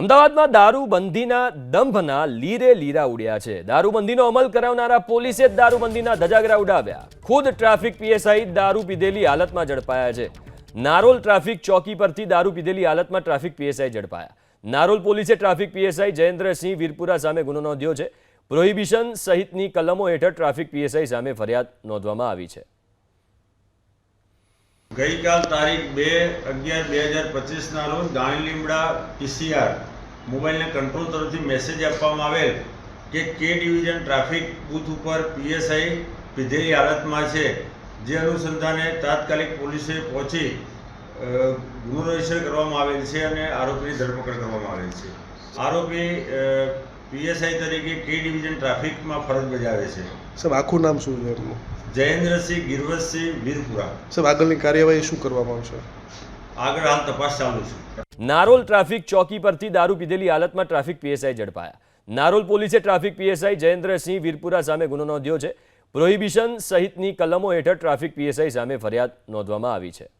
અમદાવાદમાં દારૂબંધીના દંભના લીરે લીરા ઉડ્યા છે. દારૂબંધીનો અમલ કરાવનારા પોલીસે જ દારૂબંધીના ધજાગરા ઉડાવ્યા. ખુદ ટ્રાફિક પીએસઆઈ દારૂ પીધેલી હાલતમાં ઝડપાયા છે. નારોલ ટ્રાફિક ચોકી પરથી દારૂ પીધેલી હાલતમાં ટ્રાફિક પીએસઆઈ ઝડપાયા. નારોલ પોલીસે ટ્રાફિક પીએસઆઈ જયેન્દ્રસિંહ વીરપુરા સામે ગુનો નોંધ્યો છે. પ્રોહિબિશન સહિતની કલમો હેઠળ ટ્રાફિક પીએસઆઈ સામે ફરિયાદ નોંધવામાં આવી છે. ગઈકાલ તારીખ બે અગિયાર બે હજાર પચીસના રોજ ગાણી લીમડા પીસીઆર મોબાઈલને કંટ્રોલ તરફથી મેસેજ આપવામાં આવેલ કે કે ડિવિઝન ટ્રાફિક બૂથ ઉપર પીએસઆઈ પીધેલી હાલતમાં છે. જે અનુસંધાને તાત્કાલિક પોલીસે પહોંચી ગુનો રજિસ્ટર કરવામાં આવેલ છે અને આરોપીની ધરપકડ કરવામાં આવેલ છે. આરોપી પીએસઆઈ તરીકે કે ડિવિઝન ટ્રાફિકમાં ફરજ બજાવે છે. સાહેબ, આખું નામ શું છે જયેન્દ્રસિંહ ગિરવતસિંહ વીરપુરા. સાહેબ આગળની કાર્યવાહી શું કરવામાં આવશે? આગળ હાલ તપાસ ચાલુ છે. નારોલ ટ્રાફિક ચોકી પરથી દારૂ પીધેલી હાલતમાં ટ્રાફિક પીએસઆઈ ઝડપાયા. નારોલ પોલીસે ટ્રાફિક પીએસઆઈ જયેન્દ્રસિંહ વીરપુરા સામે ગુનો નોંધ્યો છે. પ્રોહિબિશન સહિતની કલમો હેઠળ ટ્રાફિક પીએસઆઈ સામે ફરિયાદ નોંધવામાં આવી છે.